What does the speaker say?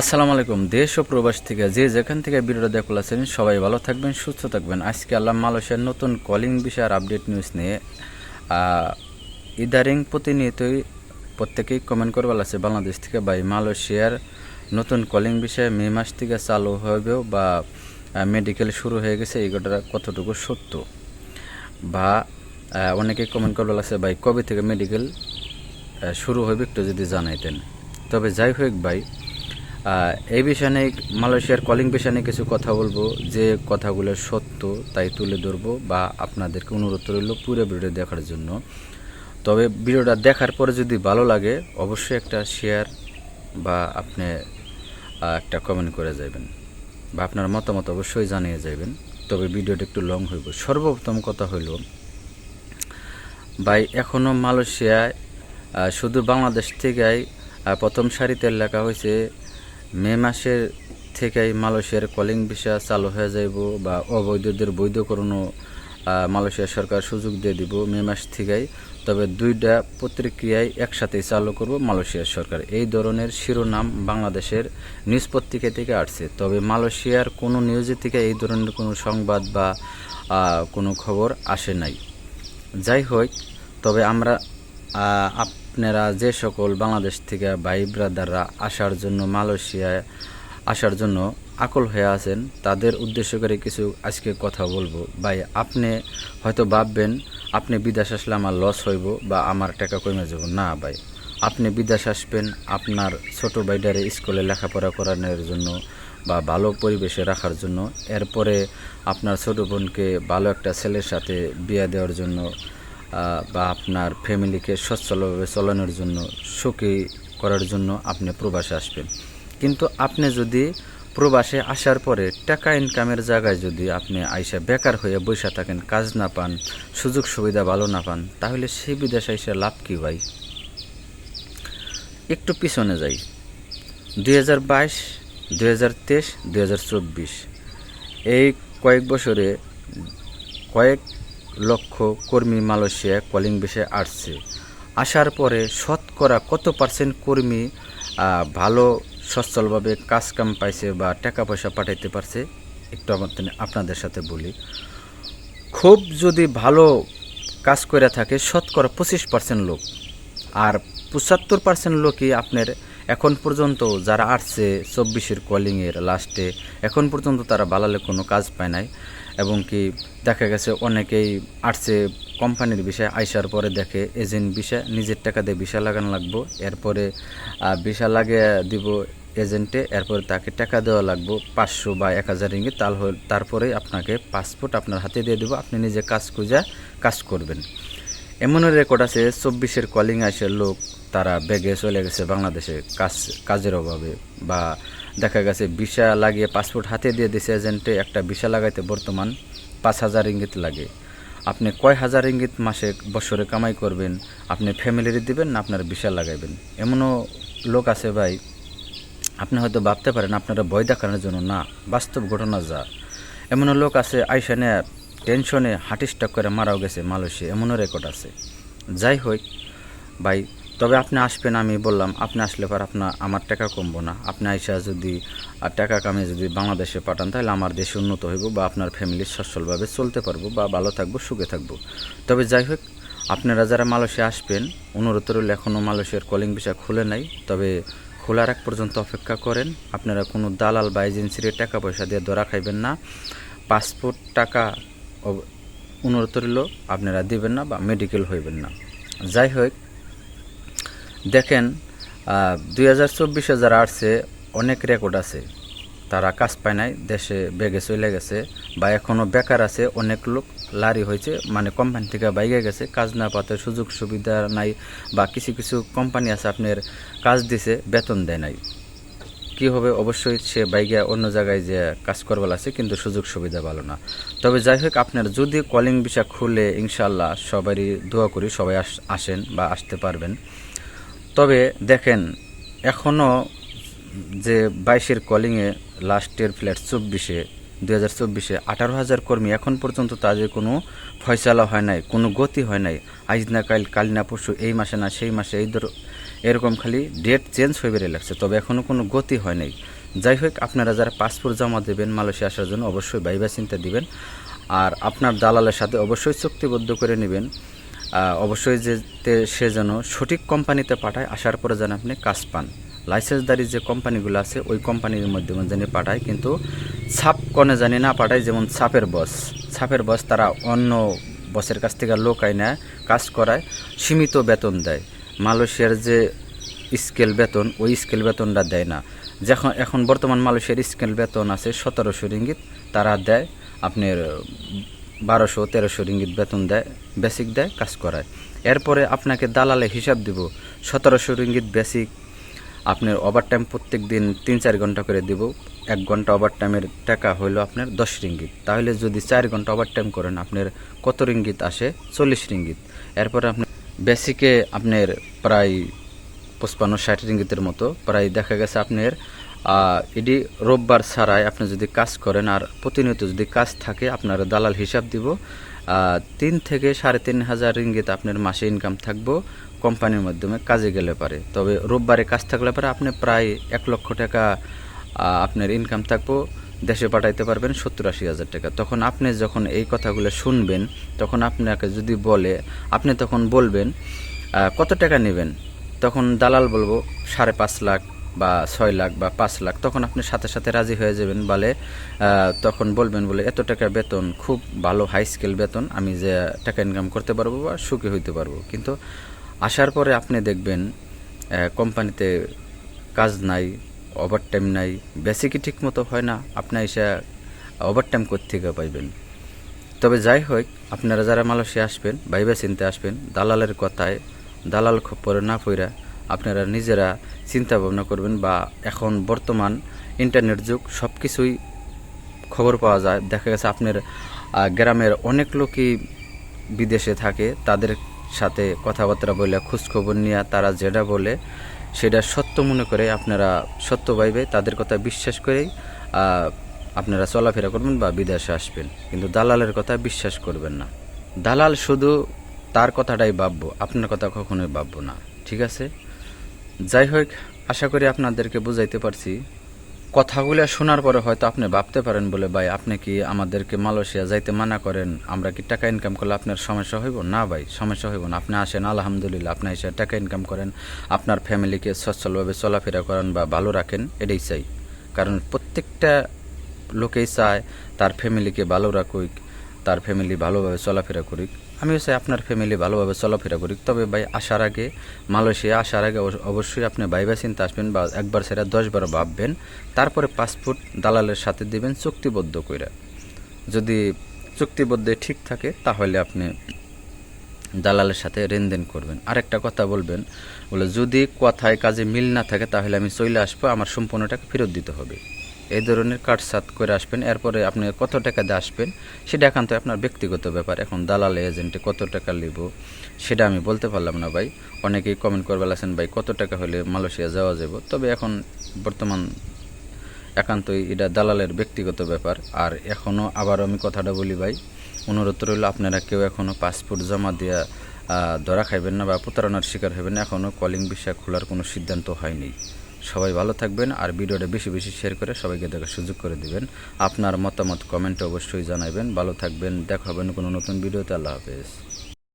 আসসালামু আলাইকুম। দেশ ও প্রবাস থেকে যে যেখান থেকে ভিডিওটা দেখলাছেন সবাই ভালো থাকবেন সুস্থ থাকবেন। আজকে আল্লাহ মালয়েশিয়ার নতুন কলিং বিষয়ের আপডেট নিউজ নিয়ে ইদারিং প্রতিনিয়তই প্রত্যেকেই কমেন্ট করবার আছে বাংলাদেশ থেকে ভাই মালয়েশিয়ার নতুন কলিং বিষয়ে মে মাস থেকে চালু হবেও বা মেডিকেল শুরু হয়ে গেছে এই ঘটনা কতটুকু সত্য? বা আহ, অনেকেই কমেন্ট করবার আছে ভাই কবে থেকে মেডিকেল শুরু হবে একটু যদি জানাইতেন। তবে যাই হোক ভাই এই বিষয় নিয়ে মালয়েশিয়ার কলিং বিষয় নিয়ে কিছু কথা বলব। যে কথাগুলো সত্য, তাই তুলে ধরবো বা আপনাদেরকে অনুরোধ রইল পুরো ভিডিও দেখার জন্য। তবে ভিডিওটা দেখার পরে যদি ভালো লাগে, অবশ্যই একটা শেয়ার বা আপনি একটা কমেন্ট করে যাবেন বা আপনার মতামত অবশ্যই জানিয়ে যাবেন। তবে ভিডিওটা একটু লং হইব। সর্বপ্রথম কথা হইল, ভাই এখনও মালয়েশিয়ায় শুধু বাংলাদেশ থেকেই প্রথম সারিতে লেখা হয়েছে মে মাসের থেকেই মালয়েশিয়ার কলিং ভিসা চালু হয়ে যাইব বা অবৈধদের বৈধকরণও মালয়েশিয়া সরকার সুযোগ দিয়ে দিব মে মাস থেকেই। তবে দুইটা প্রতিক্রিয়ায় একসাথেই চালু করব মালয়েশিয়ার সরকার। এই ধরনের শিরোনাম বাংলাদেশের নিউজ পত্রিকা থেকে আসছে। তবে মালয়েশিয়ার কোনো নিউজে থেকে এই ধরনের কোনো সংবাদ বা কোনো খবর আসে নাই। যাই হোক, তবে আমরা আপনারা যে সকল বাংলাদেশ থেকে ভাই ব্রাদাররা আসার জন্য মালয়েশিয়ায় আসার জন্য আকল হয়ে আছেন, তাদের উদ্দেশ্য করে কিছু আজকে কথা বলব। ভাই, আপনি হয়তো ভাববেন, আপনি বিদেশ আসলে আমার লস হইব বা আমার টাকা কমে যাব। না, ভাই। আপনি বিদেশ আসবেন, আপনার ছোট ভাইটারে স্কুলে লেখাপড়া করানোর জন্য বা ভালো পরিবেশে রাখার জন্য। এরপরে আপনার ছোট বোনকে ভালো একটা ছেলের সাথে বিয়ে দেওয়ার জন্য বা আপনার ফ্যামিলিকে সচ্ছলভাবে চলানোর জন্য, সুখী করার জন্য আপনি প্রবাসে আসবেন। কিন্তু আপনি যদি প্রবাসে আসার পরে টাকা ইনকামের জায়গায় যদি আপনি আইসা বেকার হয়ে বসে থাকেন, কাজ না পান, সুযোগ সুবিধা ভালো না পান, তাহলে সেই বিদেশে আইসা লাভ কী ভাই? একটু পিছনে যাই। দুই হাজার বাইশ, দুই হাজার তেইশ, দুই হাজার চব্বিশ। এই কয়েক বছরে কয়েক লক্ষ কর্মী মালয়েশিয়া কলিং বিষয়ে আসছে। আসার পরে শতকরা কত পার্সেন্ট কর্মী ভালো, সচ্ছলভাবে কাজ কাম পাইছে বা টাকা পয়সা পাঠাইতে পারছে? একটু আমাদের- আপনাদের সাথে বলি। খুব যদি ভালো কাজ করে থাকে, শতকরা পঁচিশ পার্সেন্ট লোক। আর পঁচাত্তর পার্সেন্ট লোকই আপনার এখন পর্যন্ত যারা আসছে চব্বিশের কলিংয়ের লাস্টে, এখন পর্যন্ত তারা বালালে কোনো কাজ পায় নাই। এবং কি দেখা গেছে অনেকেই আসছে কোম্পানির বিষয়ে আইসার পরে দেখে, এজেন্ট বিষয় নিজের টাকা দিয়ে ভিসা লাগানো লাগবো, এরপরে ভিসা লাগিয়ে দিব এজেন্টে, এরপরে তাকে টাকা দেওয়া লাগবো, পাঁচশো বা এক হাজার রিঙ্গিত তার তারপরে আপনাকে পাসপোর্ট আপনার হাতে দিয়ে দেবো, আপনি নিজে কাজ খুঁজে কাজ করবেন। এমনও রেকর্ড আছে, চব্বিশের কলিং আসে লোক, তারা বেগে চলে গেছে বাংলাদেশে, কাজ, কাজের অভাবে বা দেখা গেছে ভিসা লাগিয়ে পাসপোর্ট হাতে দিয়ে দিছে এজেন্টে একটা ভিসা লাগাইতে বর্তমান পাঁচ হাজার ইঙ্গিত লাগে। আপনি কয় হাজার ইঙ্গিত মাসে বছরে কামাই করবেন, আপনি ফ্যামিলির দিবেন না, আপনার ভিসা লাগাইবেন। এমনও লোক আছে ভাই, আপনি হয়তো ভাবতে পারেন, আপনারা ভয় দেখানোর জন্য না, বাস্তব ঘটনা যা। এমনও লোক আছে আইসানে টেনশনে হার্ট স্ট্রোক করে মারাও গেছে মালয়েশিয়া। এমনও রেকর্ড আছে। যাই হোক, ভাই, তবে আপনি আসবেন আমি বললাম, আপনি আসলে পর আপনার আমার টাকা কমবো না। আপনি আইসা যদি, আর টাকা কামিয়ে যদি বাংলাদেশে পাঠান, তাহলে আমার দেশে উন্নত হইব বা আপনার ফ্যামিলি সচ্ছলভাবে চলতে পারব বা ভালো থাকব, সুখে থাকব। তবে যাই হোক, আপনারা যারা মালয়েশিয়া আসবেন, অনুরোধ রইল এখনও মালয়েশিয়ার কলিং ভিসা খুলে নাই। তবে খোলার এক পর্যন্ত অপেক্ষা করেন। আপনারা কোনো দালাল বা এজেন্সির টাকা পয়সা দিয়ে ধরা খাইবেন না। পাসপোর্ট টাকা অনুরোধ রইল আপনারা দিবেন না বা মেডিকেল হইবেন না। যাই হোক, দেখেন দুই হাজার চব্বিশে যারা আসছে, অনেক রেকর্ড আছে। তারা কাজ পায় নাই, দেশে বেগে চলে গেছে বা এখনও বেকার আছে, অনেক লোক লারি হয়েছে মানে কোম্পানি থেকে বাইরে গেছে, কাজ না পাতে সুযোগ সুবিধা নাই বা কিছু কিছু কোম্পানি আছে আপনার কাজ দিছে, বেতন দেয় নাই। কি হবে? অবশ্যই সে বাইকে অন্য জায়গায় যে কাজ করবার আছে, কিন্তু সুযোগ সুবিধা ভালো না। তবে যাই হোক, আপনার যদি কলিং ভিসা খুলে ইনশাল্লাহ সবারই দোয়া করি, সবাই আস- আসেন বা আসতে পারবেন। তবে দেখেন এখনও যে বাইশের কলিংয়ে লাস্টের ফ্ল্যাট চব্বিশে দু হাজার চব্বিশে আঠারো হাজার কর্মী, এখন পর্যন্ত তাদের কোনো ফয়সালা হয় নাই, কোনো গতি হয় নাই। আজ না কাল কাল না পরশু, এই মাসে না সেই মাসে, এই ধর এরকম খালি ডেট চেঞ্জ হয়ে বেড়ে লাগছে, তবে এখনও কোনো গতি হয় নাই। যাই হোক, আপনারা যারা পাসপোর্ট জমা দেবেন, মালয়েশিয়া আসার জন্য অবশ্যই ভাইবা চিন্তা দিবেন। আর আপনার দালালের সাথে অবশ্যই চুক্তিবদ্ধ করে নেবেন। অবশ্যই যে সে যেন সঠিক কোম্পানিতে পাঠায়, আসার পরে যেন আপনি কাজ পান। লাইসেন্সদারি যে কোম্পানিগুলো আছে, ওই কোম্পানির মাধ্যমে জানি পাঠায়, কিন্তু ছাপ কনে জানি না পাঠায়, যেমন ছাপের বস ছাপের বস তারা অন্য বসের কাছ থেকে লোক আইনা কাজ করায়, সীমিত বেতন দেয়। মালয়েশিয়ার যে স্কেল বেতন, ওই স্কেল বেতনটা দেয় না। যখন, এখন বর্তমান মালয়েশিয়ার স্কেল বেতন আছে সতেরোশো রিঙ্গিত, তারা দেয় আপনার, বারোশো, তেরোশো রিঙ্গিত বেতন দেয়, বেসিক দেয়, কাজ করায়। এরপরে আপনাকে দালালে হিসাব দিব, সতেরোশো রিঙ্গিত বেসিক, আপনার ওভার টাইম প্রত্যেক দিন তিন চার ঘণ্টা করে দিব, এক ঘণ্টা ওভার টাইমের টাকা হইল আপনার দশ রিঙ্গিত। তাহলে যদি চার ঘণ্টা ওভার টাইম করেন, আপনার কত রিঙ্গিত আসে? চল্লিশ রিঙ্গিত। এরপরে আপনি বেসিকে আপনার প্রায় পঁচপান্ন, ষাট রিঙ্গিতের মতো প্রায় দেখা গেছে আপনার। এটি রোববার ছাড়াই আপনি যদি কাজ করেন, আর প্রতিনিয়ত যদি কাজ থাকে, আপনার দালাল হিসাব দিব। তিন থেকে সাড়ে তিন হাজার রিঙ্গিত আপনার মাসে ইনকাম থাকব কোম্পানির মাধ্যমে কাজে গেলে পারে। তবে রোববারে কাজ থাকলে পারে, আপনি প্রায় এক লক্ষ টাকা আপনার ইনকাম থাকব। দেশে পাঠাইতে পারবেন সত্তর আশি হাজার টাকা। তখন আপনি যখন এই কথাগুলো শুনবেন, তখন আপনাকে যদি বলে, আপনি তখন বলবেন কত টাকা নেবেন? তখন দালাল বলব, সাড়ে পাঁচ লাখ বা ছয় লাখ বা পাঁচ লাখ। তখন আপনি সাথে সাথে রাজি হয়ে যাবেন, বলে তখন বলবেন বলে, এত টাকা বেতন, খুব ভালো হাই স্কেল বেতন, আমি যে টাকা ইনকাম করতে পারব বা সুখী হইতে পারব। কিন্তু আসার পরে আপনি দেখবেন কোম্পানিতে কাজ নাই ওভার টাইম নাই। বেসিকই ঠিক মতো হয় না। আপনি এসে ওভার টাইম থেকে পাইবেন? তবে যাই হোক, আপনারা যারা মালয়েশিয়া আসবেন, ভাইবা চিনতে আসবেন, দালালের কথায় দালাল খুব পরে না পইরা আপনারা নিজেরা চিন্তা ভাবনা করবেন বা এখন বর্তমান ইন্টারনেট যুগ সব কিছুই খবর পাওয়া যায়। দেখা গেছে আপনার গ্রামের অনেক লোকই বিদেশে থাকে, তাদের সাথে কথাবার্তা বলে খোঁজখবর নিয়ে তারা যেটা বলে সেটা সত্য মনে করে আপনারা সত্য পাইবে তাদের কথা বিশ্বাস করেই আপনারা চলাফেরা করবেন বা বিদেশে আসবেন। কিন্তু দালালের কথা বিশ্বাস করবেন না। দালাল শুধু তার কথাটাই ভাববো, আপনার কথা কখনোই ভাববো না। ঠিক আছে? যাই হোক, আশা করি আপনাদেরকে বুঝাইতে পারছি কথাগুলো শোনার পরে হয়তো আপনি ভাবতে পারেন বলে, ভাই, আপনি কি আমাদেরকে মালয়েশিয়া যাইতে মানা করেন? আমরা কি টাকা ইনকাম করলে আপনার সমস্যা হইব? না, ভাই, সমস্যা হইব না। আপনি আসেন, আলহামদুলিল্লাহ, আপনি এসে টাকা ইনকাম করেন। আপনার ফ্যামিলিকে সচ্ছলভাবে চলাফেরা করেন বা ভালো রাখেন, এটাই চাই। কারণ প্রত্যেকটা লোকেই চায় তার ফ্যামিলিকে ভালো রাখুক, তার ফ্যামিলি ভালোভাবে চলাফেরা করুক। আমিও চাই আপনার ফ্যামিলি ভালোভাবে চলাফেরা করুক তবে ভাই, আসার আগে, মালয়েশিয়া আসার আগে অবশ্য- অবশ্যই আপনি ভাইবা চিন্তা আসবেন বা একবার সেটা দশবার ভাববেন। তারপরে পাসপোর্ট দালালের সাথে দিবেন চুক্তিবদ্ধ কইরা। যদি চুক্তিবদ্ধ ঠিক থাকে, তাহলে আপনি দালালের সাথে লেনদেন করবেন। আরেকটা কথা বলবেন, বলে যদি কথায় কাজে মিল না থাকে, তাহলে আমি চলে আসব, আমার সম্পূর্ণ টাকা ফেরত দিতে হবে। এই ধরনের কাঠ কাটসাত করে আসবেন, এরপরে আপনি কত টাকা দিয়ে আসবেন, সেটা একান্ত আপনার ব্যক্তিগত ব্যাপার। এখন দালাল এজেন্টে কত টাকা নেব সেটা আমি বলতে পারলাম না ভাই। অনেকেই কমেন্ট করবে আছেন ভাই, কত টাকা হলে মালয়েশিয়া যাওয়া যাব? তবে এখন বর্তমান একান্তই এটা দালালের ব্যক্তিগত ব্যাপার। আর এখনও আবার আমি কথাটা বলি ভাই, অনুরোধ রইল, আপনারা কেউ এখনও পাসপোর্ট জমা দেওয়া ধরা খাইবেন না বা প্রতারণার শিকার হবেন এখনও কলিং বিষয় খোলার কোনো সিদ্ধান্ত হয়নি। সবাই ভালো থাকবেন আর ভিডিওটা বেশি বেশি শেয়ার করে সবাইকে দেখার সুযোগ করে দিবেন। আপনার মতামত কমেন্টে অবশ্যই জানাবেন ভালো থাকবেন। দেখা হবে কোনো নতুন ভিডিওতে। আল্লাহ হাফেজ।